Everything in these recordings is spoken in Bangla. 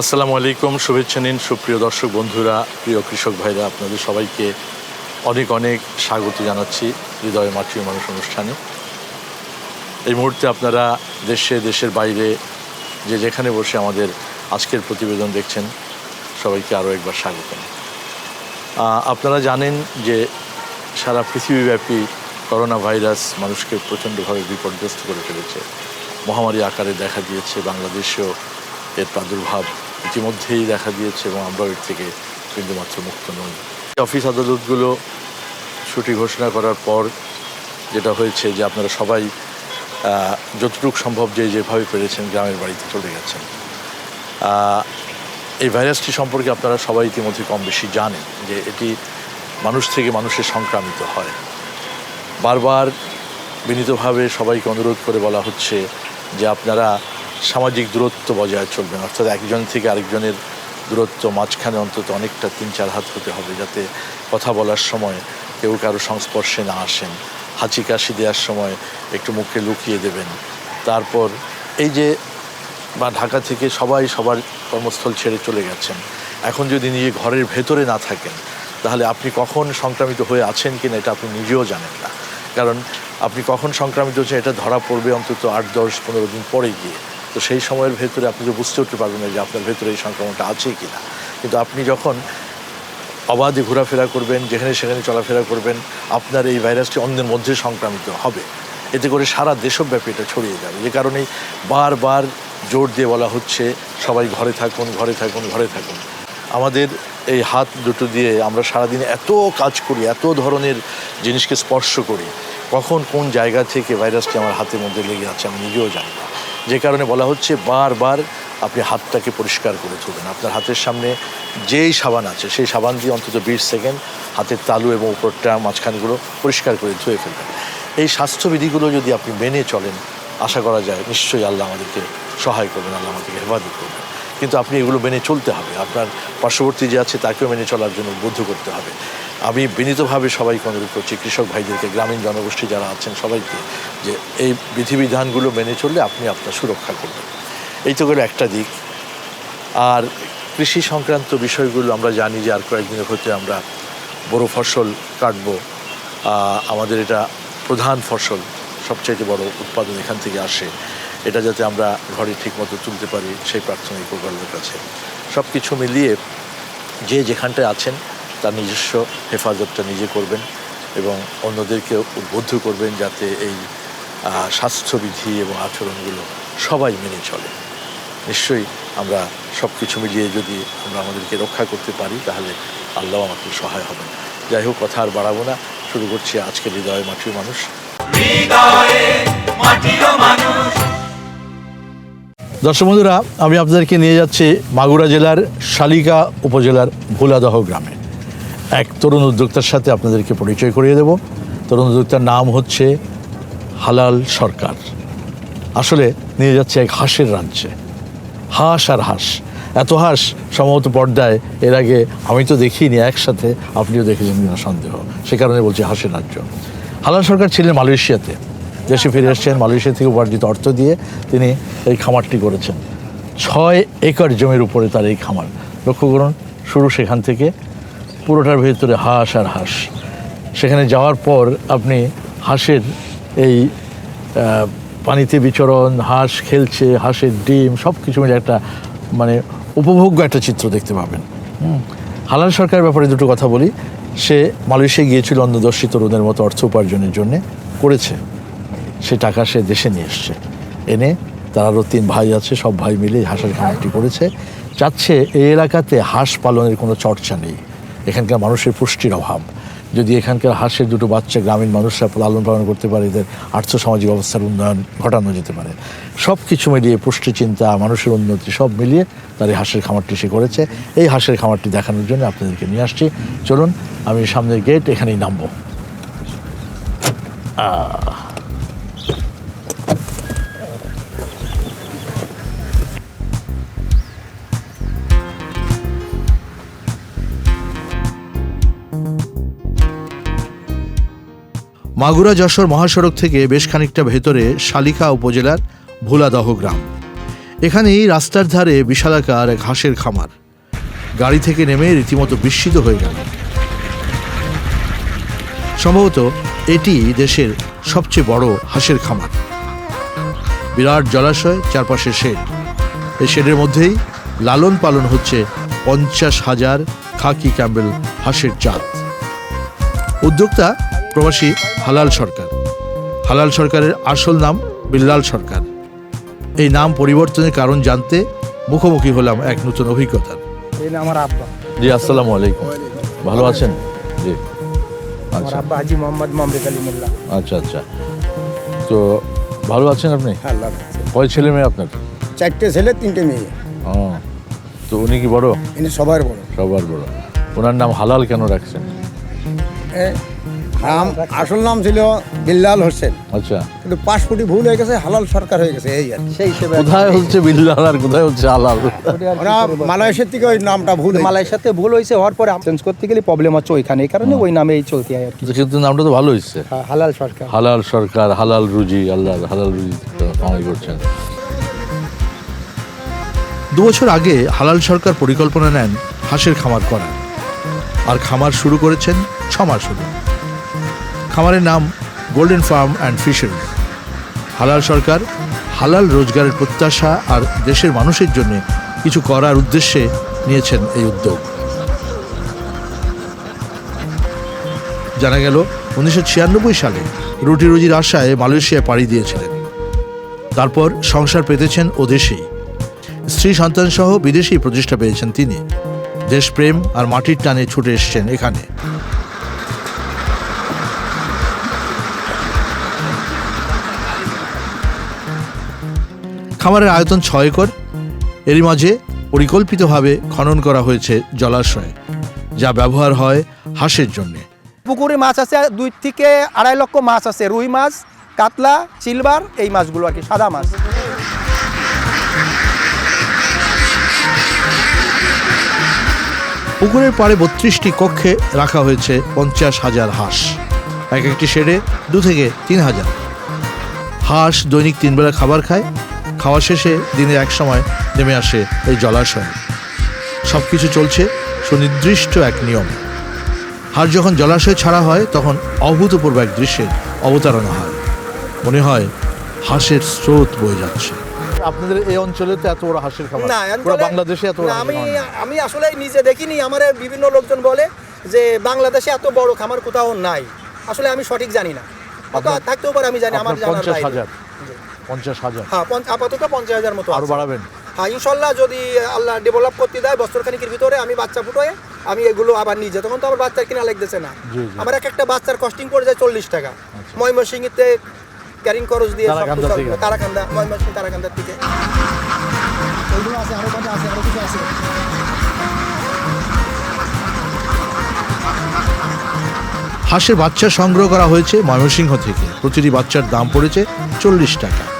আসসালামু আলাইকুম, শুভেচ্ছা নিন সুপ্রিয় দর্শক বন্ধুরা, প্রিয় কৃষক ভাইরা, আপনাদের সবাইকে অনেক অনেক স্বাগত জানাচ্ছি হৃদয় মাতৃ মানুষ অনুষ্ঠানে। এই মুহূর্তে আপনারা দেশে, দেশের বাইরে যে যেখানে বসে আমাদের আজকের প্রতিবেদন দেখছেন, সবাইকে আরও একবার স্বাগত। আপনারা জানেন যে সারা পৃথিবীব্যাপী করোনা ভাইরাস মানুষকে প্রচণ্ডভাবে বিপর্যস্ত করে ফেলেছে। মহামারী আকারে দেখা দিয়েছে বাংলাদেশেও। এর প্রাদুর্ভাব ইতিমধ্যেই দেখা দিয়েছে এবং আমরাও এর থেকে বিন্দুমাত্র মুক্ত নই। অফিস আদালতগুলো ছুটি ঘোষণা করার পর যেটা হয়েছে যে আপনারা সবাই যতটুকু সম্ভব যে যেভাবে পেরেছেন গ্রামের বাড়িতে চলে গেছেন। এই ভাইরাসটি সম্পর্কে আপনারা সবাই ইতিমধ্যে কম বেশি জানেন যে এটি মানুষ থেকে মানুষের সংক্রামিত হয়। বারবার বিনীতভাবে সবাইকে অনুরোধ করে বলা হচ্ছে যে আপনারা সামাজিক দূরত্ব বজায় চলবেন। অর্থাৎ একজন থেকে আরেকজনের দূরত্ব মাঝখানে অন্তত অনেকটা তিন, চার হাত হতে হবে যাতে কথা বলার সময় কেউ কারও সংস্পর্শে না আসেন। হাঁচি কাশি দেওয়ার সময় একটু মুখে লুকিয়ে দেবেন। তারপর এই যে বা ঢাকা থেকে সবাই সবার কর্মস্থল ছেড়ে চলে গেছেন। এখন যদি নিজে ঘরের ভেতরে না থাকেন, তাহলে আপনি কখন সংক্রামিত হয়ে আছেন কিনা এটা আপনি নিজেও জানেন না। কারণ আপনি কখন সংক্রামিত হচ্ছেন এটা ধরা পড়বে অন্তত আট, দশ, পনেরো দিন পরে গিয়ে। তো সেই সময়ের ভেতরে আপনি তো বুঝতে উঠতে পারবেন না যে আপনার ভেতরে এই সংক্রমণটা আছে কি না। কিন্তু আপনি যখন অবাধে ঘোরাফেরা করবেন, যেখানে সেখানে চলাফেরা করবেন, আপনার এই ভাইরাসটি অন্যের মধ্যে সংক্রামিত হবে। এতে করে সারা দেশব্যাপী এটা ছড়িয়ে যাবে। যে কারণেই বারবার জোর দিয়ে বলা হচ্ছে, সবাই ঘরে থাকুন ঘরে থাকুন ঘরে থাকুন। আমাদের এই হাত দুটো দিয়ে আমরা সারাদিন এত কাজ করি, এত ধরনের জিনিসকে স্পর্শ করি কখন কোন জায়গা থেকে ভাইরাসটি আমার হাতের মধ্যে লেগে আছে আমি নিজেও জানি না। যে কারণে বলা হচ্ছে বারবার আপনি হাতটাকে পরিষ্কার করে তুলবেন আপনার হাতের সামনে যেই সাবান আছে, সেই সাবান দিয়ে অন্তত বিশ সেকেন্ড হাতের তালু এবং উপরটা মাঝখানগুলো পরিষ্কার করে ধুয়ে ফেলবেন। এই স্বাস্থ্যবিধিগুলো যদি আপনি মেনে চলেন, আশা করা যায় নিশ্চয়ই আল্লাহ আমাদেরকে সহায় করবেন, আল্লাহ আমাদেরকে হেফাজত করবেন। কিন্তু আপনি এগুলো মেনে চলতে হবে। আপনার পার্শ্ববর্তী যে আছে তাকেও মেনে চলার জন্য উদ্বুদ্ধ করতে হবে। আমি বিনীতভাবে সবাইকে অনুরোধ করছি, কৃষক ভাইদেরকে, গ্রামীণ জনগোষ্ঠী যারা আছেন সবাইকে, যে এই বিধিবিধানগুলো মেনে চললে আপনি আপনার সুরক্ষা করবেন। এই তো গেল একটা দিক। আর কৃষি সংক্রান্ত বিষয়গুলো আমরা জানি যে আর কয়েকদিনের হতে আমরা বড় ফসল কাটবো। আমাদের এটা প্রধান ফসল, সবচাইতে বড় উৎপাদন এখান থেকে আসে। এটা যাতে আমরা ঘরে ঠিকমতো তুলতে পারি, সেই প্রার্থনাই আল্লাহর কাছে। সব কিছু মিলিয়ে যে যেখানটায় আছেন তার নিজস্ব হেফাজতটা নিজে করবেন এবং অন্যদেরকে উদ্বুদ্ধ করবেন যাতে এই স্বাস্থ্যবিধি এবং আচরণগুলো সবাই মেনে চলে। নিশ্চয়ই আমরা সব কিছু মিলিয়ে যদি আমরা আমাদেরকে রক্ষা করতে পারি তাহলে আল্লাহ আমাকে সহায় হবে যাই হোক কথা আর বাড়াবো না। শুরু করছি আজকের হৃদয় মাটির মানুষ। দর্শক বন্ধুরা আমি আপনাদেরকে নিয়ে যাচ্ছি মাগুরা জেলার শালিকা উপজেলার ভোলাদহ গ্রামে। এক তরুণ উদ্যোক্তার সাথে আপনাদেরকে পরিচয় করিয়ে দেব। তরুণ উদ্যোক্তার নাম হচ্ছে হালাল সরকার। আসলে নিয়ে যাচ্ছে এক হাঁসের রাজ্যে। হাঁস আর হাঁস। এত হাঁস সম্ভবত পর্দায়, এর আগে আমি তো দেখিনি, একসাথে আপনিও দেখেছেন কিনা সন্দেহ। সে কারণে বলছি হাঁসের রাজ্য। হালাল সরকার ছিলেন মালয়েশিয়াতে। দেশে ফিরে এসছেন, মালয়েশিয়া থেকে উপার্জিত অর্থ দিয়ে তিনি এই খামারটি করেছেন। ছয় একর জমির উপরে তার এই খামার। লক্ষ্য করুন, শুরু সেখান থেকে পুরোটার ভেতরে হাঁস আর হাঁস। সেখানে যাওয়ার পর আপনি হাঁসের এই পানিতে বিচরণ, হাঁস খেলছে, হাঁসের ডিম সব কিছু মিলে একটা মানে উপভোগ্য একটা চিত্র দেখতে পাবেন। হালাল সরকারের ব্যাপারে দুটো কথা বলি। সে মালয়েশিয়া গিয়েছিল অন্যদর্শী তরুণের মতো অর্থ উপার্জনের জন্য, করেছে। সে টাকা সে দেশে নিয়ে এসছে। এনে তার আরও তিন ভাই আছে, সব ভাই মিলে হাঁসের খামারটি করেছে। চাচ্ছে এই এলাকাতে হাঁস পালনের কোনো চর্চা নেই। এখানকার মানুষের পুষ্টির অভাব। যদি এখানকার হাঁসের দুটো বাচ্চা গ্রামীণ মানুষরা লালন পালন করতে পারে, এদের আর্থসামাজিক অবস্থার উন্নয়ন ঘটানো যেতে পারে। সব কিছু মিলিয়ে পুষ্টি, চিন্তা, মানুষের উন্নতি সব মিলিয়ে তার এই হাঁসের খামারটি সে করেছে। এই হাঁসের খামারটি দেখানোর জন্য আপনাদেরকে নিয়ে আসছি। চলুন, আমি সামনের গেট এখানেই নামবো। মাগুরা যশোর মহাসড়ক থেকে বেশ খানিকটা ভেতরে শালিখা উপজেলার ভোলাদহ গ্রাম। এখানেই রাস্তার ধারে বিশালাকার ঘাসের খামার। গাড়ি থেকে নেমে রীতিমতো বিস্মিত হয়ে গেল। সম্ভবত এটি দেশের সবচেয়ে বড় হাঁসের খামার। বিরাট জলাশয়, চারপাশে শেড। এই শেডের মধ্যেই লালন পালন হচ্ছে পঞ্চাশ হাজার খাকি ক্যাম্বেল হাঁসের জাত। উদ্যোক্তা প্রবাসী হালাল সরকার। হালাল সরকারের আসল নাম বিল্লাল সরকার। এই নাম পরিবর্তনের কারণ জানতে মুখোমুখি হলাম এক নতুন অভিজ্ঞতার। এই আমার আব্বা। জি আসসালামু আলাইকুম। ভালো আছেন? জি। আমার আচ্ছা। আব্বা হাজি মোহাম্মদ মামরিক আলী মোল্লা। আচ্ছা আচ্ছা। তো ভালো আছেন আপনি? আল্লাহ কয় ছেলে মেয়ে আপনার? চারটে ছেলে তিনটে মেয়ে। ও তো উনি কি বড়? ইনি সবার বড়। সবার বড়। ওনার নাম হালাল কেন রাখছেন? এ, নাম আসল নাম ছিল বিল্লাল হোসেন। আচ্ছা। কিন্তু পাসপোর্টে ভুল হয়ে গেছে হালাল সরকার হয়ে গেছে এই আর সেই হিসেবে কোথায় হচ্ছে বিল্লাল আর কোথায় হচ্ছে হালাল? ওরা মালয়েশিয়ার থেকে ওই নামটা ভুল হয়েছে। মালয়েশিয়াতে ভুল হয়েছে হওয়ার পরে চেঞ্জ করতে গেলে প্রবলেম হচ্ছে ওইখানে এই কারণে ওই নামেই চলতে হয় আর কি। কিন্তু নামটা তো ভালো হচ্ছে হ্যাঁ, হালাল সরকার। হালাল সরকার হালাল রুজি আল্লাহ হালাল রুজি কামাই করছেন। দু বছর আগে হালাল সরকার পরিকল্পনা নেন হাঁসের খামার করার। আর খামার শুরু করেছেন ছ মাস হলো। খামারের নাম গোল্ডেন ফার্ম অ্যান্ড ফিশারি হালাল সরকার, হালাল রোজগারের প্রত্যাশা আর দেশের মানুষের জন্য কিছু করার উদ্দেশ্যে নিয়েছেন এই উদ্যোগ। জানা গেল, উনিশশো ছিয়ানব্বই সালে রুটি রুজির আশায় মালয়েশিয়ায় পাড়ি দিয়েছিলেন। তারপর সংসার পেতেছেন ও দেশেই স্ত্রী সন্তান সহ বিদেশেই প্রতিষ্ঠা পেয়েছেন তিনি। দেশপ্রেম আর মাটির টানে ছুটে এসেছেন এখানে। খামারের আয়তন ছয় একর। এরই মাঝে পরিকল্পিতভাবে খনন করা হয়েছে জলাশয় যা ব্যবহার হয় হাঁসের জন্যে। পুকুরে মাছ আছে দুই থেকে আড়াই লক্ষ মাছ আছে। রুই মাছ কাতলা সিলভার এই মাছগুলো আর কি সাদা মাছ। পুকুরের পাড়ে বত্রিশটি কক্ষে রাখা হয়েছে পঞ্চাশ হাজার হাঁস। এক একটি শেডে দু থেকে তিন হাজার। হাঁস দৈনিক তিনবেলা খাবার খায় খাওয়া শেষে দিনে এক সময় নেমে আসে এই জলাশয়ে। সব কিছু চলছে সুনির্দিষ্ট এক নিয়ম। হাঁস যখন জলাশয় ছাড়া হয় তখন অভূতপূর্ব এক দৃশ্যের অবতারণা হয়। মনে হয় হাঁসের স্রোত বয়ে যাচ্ছে। আপনাদের এই অঞ্চলে তো এত বড় হাঁসের খামার। না পুরো বাংলাদেশে এত বড় আমি আমি আসলে নিজে দেখিনি। আমার বিভিন্ন লোকজন বলে যে বাংলাদেশে এত বড় খামার কোথাও নাই। আসলে আমি সঠিক জানি না। থাকতেও পারে আমি জানি আমার জানার বাইরে। পঞ্চাশ হাজার। হ্যাঁ আপাতত পঞ্চাশ হাজার মতো আরও আছে। বাড়াবেন? হ্যাঁ ইনশাল্লাহ যদি আল্লাহ ডেভেলপ করতে দেয় বছরখানিকের ভিতরে আমি বাচ্চা ফুটোয় আমি এগুলো আবার নিজে তখন তো আমার বাচ্চার কিনা লাগতেছে না। আমার এক একটা বাচ্চার কস্টিং পড়ে যায় চল্লিশ টাকা। ময়মনসিংহতে ক্যারিং খরচ দিয়ে সব তারাকান্দা কিছু- থেকে। তারাকান্দা ময়মনসিংহ তারাকান্দার থেকে হাঁসের বাচ্চা সংগ্রহ করা হয়েছে ময়মনসিংহ থেকে। প্রতিটি বাচ্চার দাম পড়েছে চল্লিশ টাকা।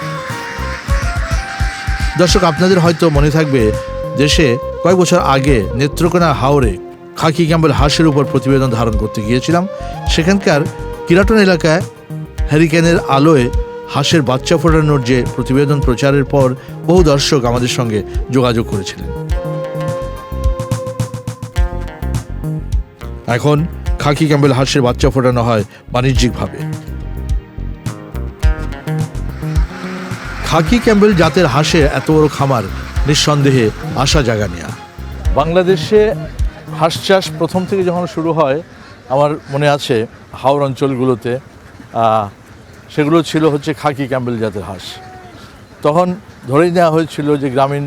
দর্শক, আপনাদের হয়তো মনে থাকবে দেশে কয়েক বছর আগে নেত্রকোনা হাওড়ে খাকি ক্যাম্বেল হাঁসের উপর প্রতিবেদন ধারণ করতে গিয়েছিলাম। সেখানকার কিরাটন এলাকায় হ্যারিকেনের আলোয় হাঁসের বাচ্চা ফোটানোর যে প্রতিবেদন প্রচারের পর বহু দর্শক আমাদের সঙ্গে যোগাযোগ করেছিলেন। এখন খাকি ক্যাম্বেল হাঁসের বাচ্চা ফোটানো হয় বাণিজ্যিকভাবে। খাকি ক্যাম্বেল জাতের হাঁসে এত বড় খামার, নিঃসন্দেহে আশা জাগা নেয়া বাংলাদেশে হাঁস চাষ প্রথম থেকে যখন শুরু হয়, আমার মনে আছে হাওড় অঞ্চলগুলোতে সেগুলো ছিল হচ্ছে খাকি ক্যাম্বেল জাতের হাঁস। তখন ধরেই নেওয়া হয়েছিল যে গ্রামীণ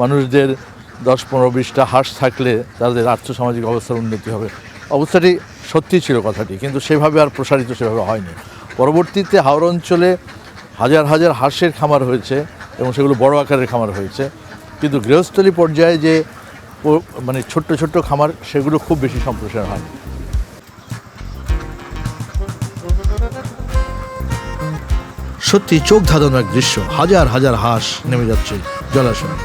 মানুষদের দশ পনেরো বিশটা হাঁস থাকলে তাদের আর্থসামাজিক অবস্থার উন্নতি হবে। অবস্থাটি সত্যি ছিল কথাটি, কিন্তু সেভাবে আর প্রসারিত সেভাবে হয়নি। পরবর্তীতে হাওড় অঞ্চলে হাজার হাজার হাঁসের খামার হয়েছে এবং সেগুলো বড় আকারের খামার হয়েছে। কিন্তু গৃহস্থলী পর্যায়ে যে মানে ছোট্ট ছোট্ট খামার, সেগুলো খুব বেশি সম্প্রসারণ হয়। সত্যি চোখ ধাঁধানো এক দৃশ্য। হাজার হাজার হাঁস নেমে যাচ্ছে জলাশয়ে।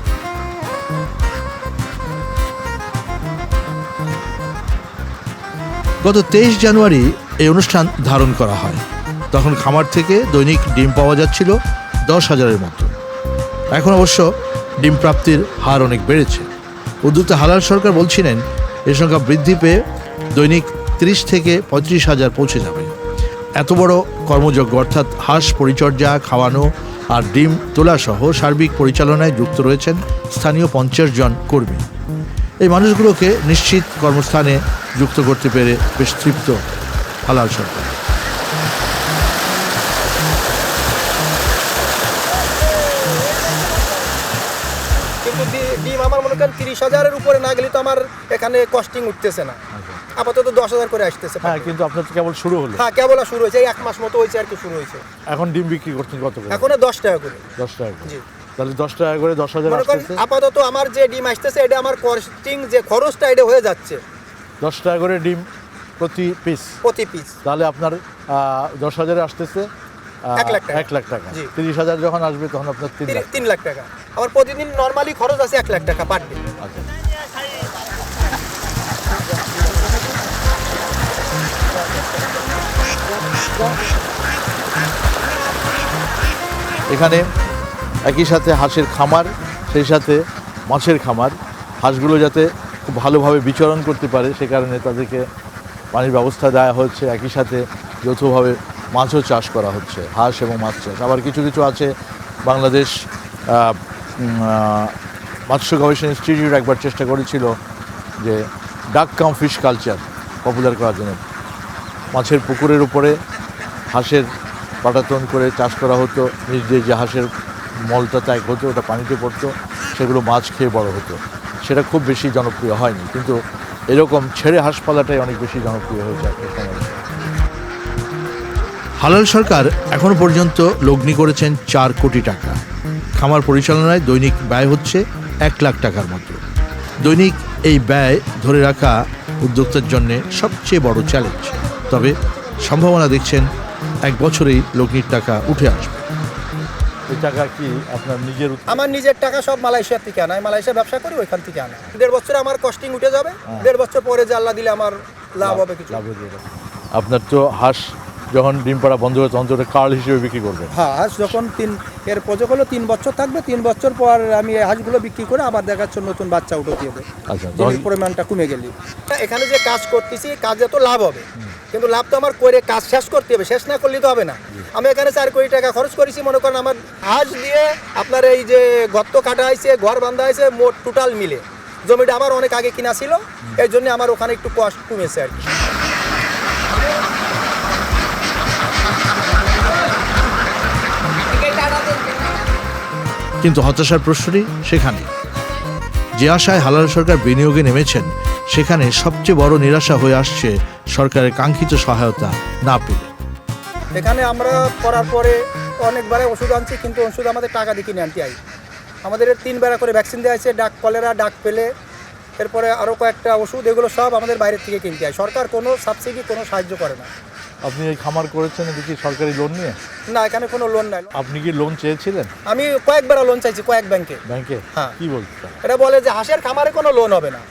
গত তেইশ জানুয়ারি এই অনুষ্ঠান ধারণ করা হয়। তখন খামার থেকে দৈনিক ডিম পাওয়া যাচ্ছিল দশ হাজারের মতো। এখন অবশ্য ডিম প্রাপ্তির হার অনেক বেড়েছে। উদ্যোক্তা হালাল সরকার বলছিলেন এ সংখ্যা বৃদ্ধি পেয়ে দৈনিক তিরিশ থেকে পঁয়ত্রিশ হাজার পৌঁছে যাবে। এত বড় কর্মযজ্ঞ অর্থাৎ হাঁস পরিচর্যা, খাওয়ানো আর ডিম তোলা সহ সার্বিক পরিচালনায় যুক্ত রয়েছেন স্থানীয় পঞ্চাশ জন কর্মী। এই মানুষগুলোকে নিশ্চিত কর্মস্থানে যুক্ত করতে পেরে বেশ তৃপ্ত হালাল সরকার। আমার মনে করেন তিরিশ হাজারের উপরে না গেলে তো আমার এখানে কস্টিং উঠতেছে না। আপাতত দশ হাজার করে আসতেছে হ্যাঁ কিন্তু আপনার তো কেবল শুরু হলো। হ্যাঁ কেবল শুরু হয়েছে। এক মাস মতো হয়েছে আর কি শুরু হয়েছে। এখন ডিম বিক্রি করছেন কত করে? এখন দশ টাকা করে। দশ টাকা করে। জি। তাহলে দশ টাকা করে দশ হাজার আপাতত আমার যে ডিম আসতেছে এটা আমার কস্টিং যে খরচটা এটা হয়ে যাচ্ছে। দশ টাকা করে ডিম প্রতি পিস প্রতি পিস তাহলে আপনার দশ হাজারে আসতেছে। এক লাখ টাকা। এক লাখ টাকা। তিরিশ হাজার যখন আসবে তখন আপনার তিন লাখ। তিন লাখ টাকা। আমার প্রতিদিন নর্মালি খরচ আছে এক লাখ টাকা পার ডে আচ্ছা। এখানে একই সাথে হাঁসের খামার সেই সাথে মাছের খামার। হাঁসগুলো যাতে খুব ভালোভাবে বিচরণ করতে পারে সে কারণে তাদেরকে পানির ব্যবস্থা দেওয়া হচ্ছে। একই সাথে যৌথভাবে মাছও চাষ করা হচ্ছে, হাঁস এবং মাছ চাষ। আবার কিছু কিছু আছে বাংলাদেশ মৎস্য গবেষণা ইনস্টিটিউট একবার চেষ্টা করেছিল যে ডাক কাম ফিশ কালচার পপুলার করার জন্য। মাছের পুকুরের উপরে হাঁসের পাটাতন করে চাষ করা হতো, নিজ দিয়ে যে হাঁসের মলটা ত্যাগ হতো, ওটা পানিতে পড়তো, সেগুলো মাছ খেয়ে বড় হতো। সেটা খুব বেশি জনপ্রিয় হয়নি, কিন্তু এরকম ছেড়ে হাঁস পালাটাই অনেক বেশি জনপ্রিয় হয়েছে একটা সময়। হালাল সরকার এখনও পর্যন্ত লগ্নি করেছেন চার কোটি টাকা। খামার পরিচালনায় দৈনিক ব্যয় হচ্ছে এক লাখ টাকার মতো। দৈনিক এই ব্যয় ধরে রাখা উদ্যোক্তার জন্য সবচেয়ে বড় চ্যালেঞ্জ তবে সম্ভাবনা দেখছেন এক বছরেই লগ্নির টাকা উঠে আসবে। টাকা কি আপনার নিজের আমার নিজের টাকা সব মালয়েশিয়ার থেকে আনা। আমি মালয়েশিয়া ব্যবসা করি ওইখান থেকে আনা। দেড় বছরে আমার কস্টিং উঠে যাবে। দেড় বছর পরে যে আল্লাহ দিলে আমার লাভ হবে কিছু। আপনার তো হাঁস যখন ডিম পাড়া বন্ধ হবে তখন তো ওটা কার্ল হিসেবে বিক্রি করবে। হ্যাঁ হাঁস যখন তিন এর প্রজক হলো তিন বছর থাকবে তিন বছর পর আমি এই হাঁসগুলো বিক্রি করে আবার দেখাচ্ছ নতুন বাচ্চা উঠে দেবে। আচ্ছা পরিমাণটা কমে গেলে। এখানে যে কাজ করতেছি কাজে তো লাভ হবে। কিন্তু লাভ তো আমার করে কাজ শেষ করতে হবে শেষ না করলে তো হবে না। আমি এখানে চার কোটি টাকা খরচ করেছি মনে করেন আমার হাঁস দিয়ে আপনার এই যে গর্ত কাটা হয়েছে ঘর বাঁধা হয়েছে মোট টোটাল মিলে। জমিটা আমার অনেক আগে কিনা ছিল এই জন্য আমার ওখানে একটু কষ্ট কমেছে আর কি। কিন্তু হতাশার প্রশ্নটি সেখানে যে আশায় হালাল সরকার বিনিয়োগে নেমেছেন, সেখানে সবচেয়ে বড় নিরাশা হয়ে আসছে সরকারের কাঙ্ক্ষিত সহায়তা না পেলে। এখানে আমরা করার পরে অনেকবারে ওষুধ আনছি, কিন্তু ওষুধ আমাদের টাকা দিয়ে কিনে আনতে হয়। আমাদের তিন বেলা করে ভ্যাকসিন দেওয়া হয়েছে, ডাক কলেরা, ডাক পেলে, এরপরে আরও কয়েকটা ওষুধ, এগুলো সব আমাদের বাইরের থেকে কিনতে হয়। সরকার কোনো সাবসিডি, কোনো সাহায্য করে না। আপনি এই খামার করেছেন দেখি সরকারি লোন নিয়ে? না এখানে কোনো লোন নাই। আপনি কি লোন চেয়েছিলেন? আমি কয়েকবার লোন চাইছি কয়েক ব্যাংকে ব্যাংকে হ্যাঁ। কি বলছেন? এটা বলে যে হাঁসের খামারে কোনো লোন হবে না।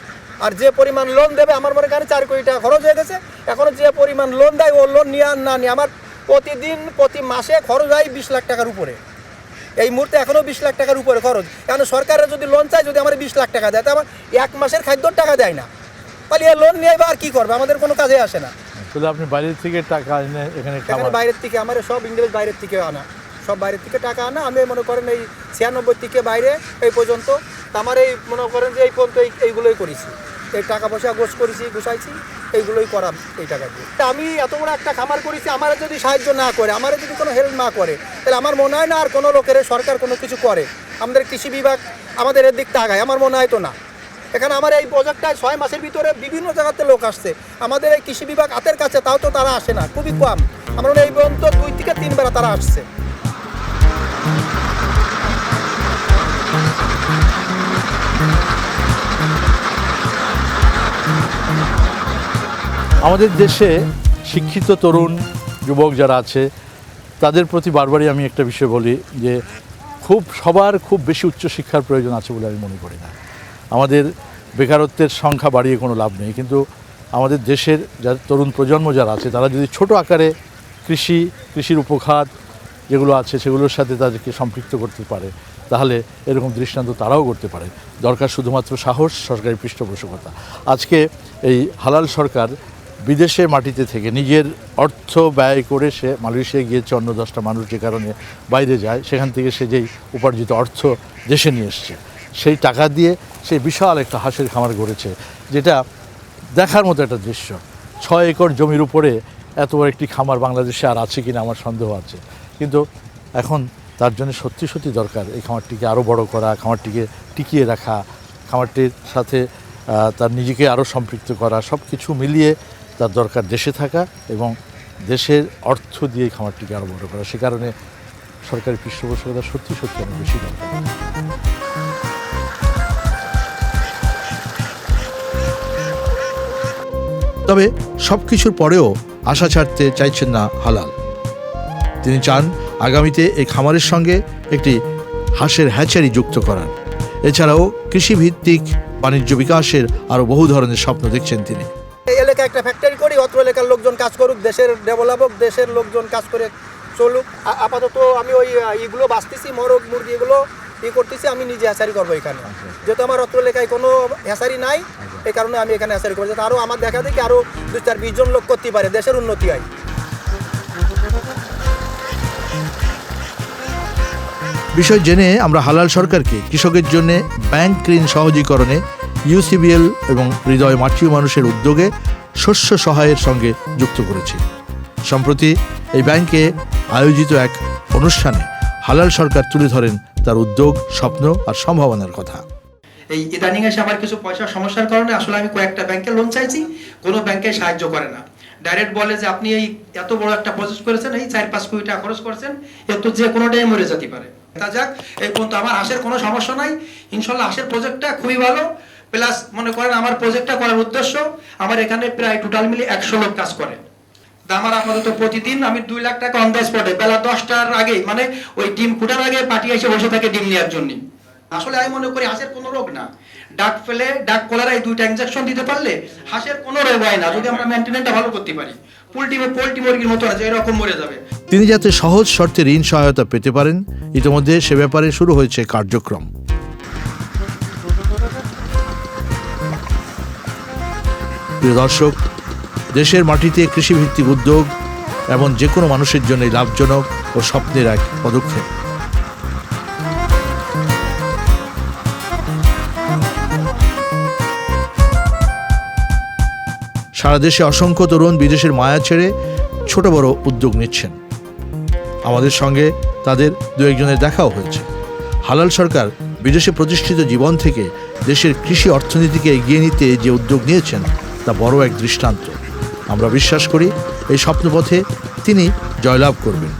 আর যে পরিমাণ লোন দেবে আমার মনে করেন চার কোটি টাকা খরচ হয়ে গেছে। এখন যে পরিমাণ লোন দেয় ও লোন নিয়ে আর না নিয়ে আমার প্রতিদিন প্রতি মাসে খরচ হয় বিশ লাখ টাকার উপরে। এই মুহূর্তে এখনও বিশ লাখ টাকার উপরে খরচ। কারণ সরকারের যদি লোন চায় যদি আমার বিশ লাখ টাকা দেয় তো আমার এক মাসের খাদ্যর টাকা দেয় না। তাহলে এই লোন নিয়ে আর কি করবে? আমাদের কোনো কাজে আসে না। তাহলে আপনি বাইরের থেকে টাকা এনে এখানে এখানে বাইরের থেকে আমার সব ইন্ডিভিজ বাইরের থেকে আনা। সব বাইরের থেকে টাকা আনা। আমি মনে করেন এই ছিয়ানব্বই থেকে বাইরে এই পর্যন্ত আমার এই মনে করেন যে এই পর্যন্ত এইগুলোই করেছি। এই টাকা পয়সা গোছ করেছি গুছাইছি এইগুলোই করাম এই টাকা দিয়ে। তা আমি এত বড় একটা খামার করেছি আমার যদি সাহায্য না করে আমার যদি কোনো হেল্প না করে তাহলে আমার মনে হয় না আর কোনো লোকের সরকার কোনো কিছু করে। আমাদের কৃষি বিভাগ আমাদের এর দিক তাকায় আমার মনে হয় তো না। এখানে আমার এই প্রজেক্টটায় ছয় মাসের ভিতরে বিভিন্ন জায়গাতে লোক আসছে। আমাদের এই কৃষি বিভাগ হাতের কাছে, তাও তো তারা আসে না। খুবই কম। আমার এই পর্যন্ত দুই থেকে তিন বেলা তারা আসছে। আমাদের দেশে শিক্ষিত তরুণ, যুবক যারা আছে, তাদের প্রতি বারবারই আমি একটা বিষয় বলি যে খুব, সবার খুব বেশি উচ্চশিক্ষার প্রয়োজন আছে বলে আমি মনে করি না। আমাদের বেকারত্বের সংখ্যা বাড়িয়ে কোনো লাভ নেই। কিন্তু আমাদের দেশের যারা তরুণ প্রজন্ম যারা আছে, তারা যদি ছোট আকারে কৃষি, কৃষির উপখাত যেগুলো আছে, সেগুলোর সাথে তাদেরকে সম্পৃক্ত করতে পারে, তাহলে এরকম দৃষ্টান্ত তারাও করতে পারে। দরকার শুধুমাত্র সাহস, সরকারি পৃষ্ঠপোষকতা। আজকে এই হালাল সরকার বিদেশে মাটিতে থেকে নিজের অর্থ ব্যয় করে সে মালয়েশিয়া গিয়েছে অন্য দশটা মানুষ যে কারণে বাইরে যায়, সেখান থেকে সে যেই উপার্জিত অর্থ দেশে নিয়ে এসছে সেই টাকা দিয়ে সে বিশাল একটা হাঁসের খামার গড়েছে, যেটা দেখার মতো একটা দৃশ্য। ছয় একর জমির উপরে এত বড় একটি খামার বাংলাদেশে আর আছে কিনা আমার সন্দেহ আছে। কিন্তু এখন তার জন্য সত্যি সত্যি দরকার এই খামারটিকে আরও বড় করা, খামারটিকে টিকিয়ে রাখা, খামারটির সাথে তার নিজেকে আরও সম্পৃক্ত করা সব কিছু মিলিয়ে তার দরকার দেশে থাকা এবং দেশের অর্থ দিয়ে খামারটিকে আরও বড় করা। সে কারণে সরকারি পৃষ্ঠপোষকতা সত্যি সত্যি অনেক বেশি দরকার। তবে সব কিছুর পরেও আশা ছাড়তে চাইছেন না হালাল। তিনি চান আগামীতে এই খামারের সঙ্গে একটি হাঁসের হ্যাচারি যুক্ত করার। এছাড়াও কৃষিভিত্তিক বাণিজ্য বিকাশের আরও বহু ধরনের স্বপ্ন দেখছেন তিনি। এই এলাকায় একটা ফ্যাক্টরি করি অত্র এলাকার লোকজন কাজ করুক দেশের ডেভেলপ হোক দেশের লোকজন কাজ করে চলুক। আপাতত আমি ওই ইগুলো বাঁচতেছি মরগ মুরগি এগুলো ই করতেছি আমি নিজে হ্যাচারি করব এখানে। যেহেতু আমার অত্র এলাকায় কোনো হ্যাচারি নাই এই কারণে আমি এখানে হ্যাচারি করব। যাতে আরও আমার দেখা দেখি আরও দু চার বিশ জন লোক করতে পারে দেশের উন্নতি হয়। বিষয় জেনে আমরা হালাল সরকারকে কৃষকের জন্য ব্যাংক ঋণ সহজীকরণে ইউসিবিএল এবং হৃদয় মাটিও মানুষের উদ্যোগে শস্য সহায়ের সঙ্গে যুক্ত করেছি। সম্প্রতি এই ব্যাংকে আয়োজিত এক অনুষ্ঠানে হালাল সরকার তুলে ধরেন তার উদ্যোগ, স্বপ্ন আর সম্ভাবনার কথা। এই ইদানিং এসে আমার কিছু পয়সার সমস্যার কারণে আসলে আমি কয়েকটা ব্যাংকে লোন চাইছি, কোনো ব্যাংকে সাহায্য করে না। ডাইরেক্ট বলে যে আপনি এই এত বড় একটা প্রজেক্ট করেছেন, এই চার পাঁচ কোটি টাকা খরচ করেছেন এত যে কোনো টাইম মরে যেতে পারে। তা যাক এই পর্যন্ত আমার হাঁসের কোনো সমস্যা নাই। ইনশাল্লাহ হাঁসের প্রজেক্টটা খুবই ভালো। প্লাস মনে করেন আমার প্রজেক্টটা করার উদ্দেশ্য, আমার এখানে প্রায় টোটাল মিলে একশো লোক কাজ করে। আমার আপাতত প্রতিদিন আমি দুই লাখ টাকা অন দ্য স্পটে বেলা দশটার আগে মানে ওই ডিম ফুটার আগে পাঠিয়ে এসে বসে থাকে ডিম নেওয়ার জন্য। আসলে আমি মনে করি হাঁসের কোনো রোগ না। ডাক ফেলে, ডাক কলার এই দুইটা ইনজেকশন দিতে পারলে হাঁসের কোনো রোগ হয় না, যদি আমরা মেনটেনেন্সটা ভালো করতে পারি। পোলট্রি পোলট্রি মুরগির মতো আছে এরকম মরে যাবে। তিনি যাতে সহজ শর্তে ঋণ সহায়তা পেতে পারেন, ইতিমধ্যে সে ব্যাপারে শুরু হয়েছে কার্যক্রম। প্রিয় দর্শক দেশের মাটিতে কৃষিভিত্তিক উদ্যোগ এমন যে কোনো মানুষের জন্য লাভজনক ও স্বপ্নের এক পদক্ষেপ। সারা দেশে অসংখ্য তরুণ বিদেশের মায়া ছেড়ে ছোট বড় উদ্যোগ নিচ্ছেন। আমাদের সঙ্গে তাদের দু একজনের দেখাও হয়েছে। হালাল সরকার বিদেশে প্রতিষ্ঠিত জীবন থেকে দেশের কৃষি অর্থনীতিকে এগিয়ে নিতে যে উদ্যোগ নিয়েছেন, তা বড় এক দৃষ্টান্ত। আমরা বিশ্বাস করি এই স্বপ্নপথে তিনি জয়লাভ করবেন।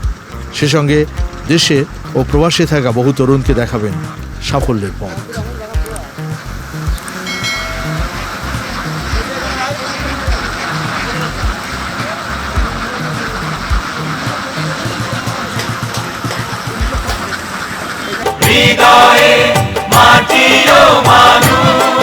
সে সঙ্গে দেশে ও প্রবাসে থাকা বহু তরুণকে দেখাবেন সাফল্যের পথ। মানুষ।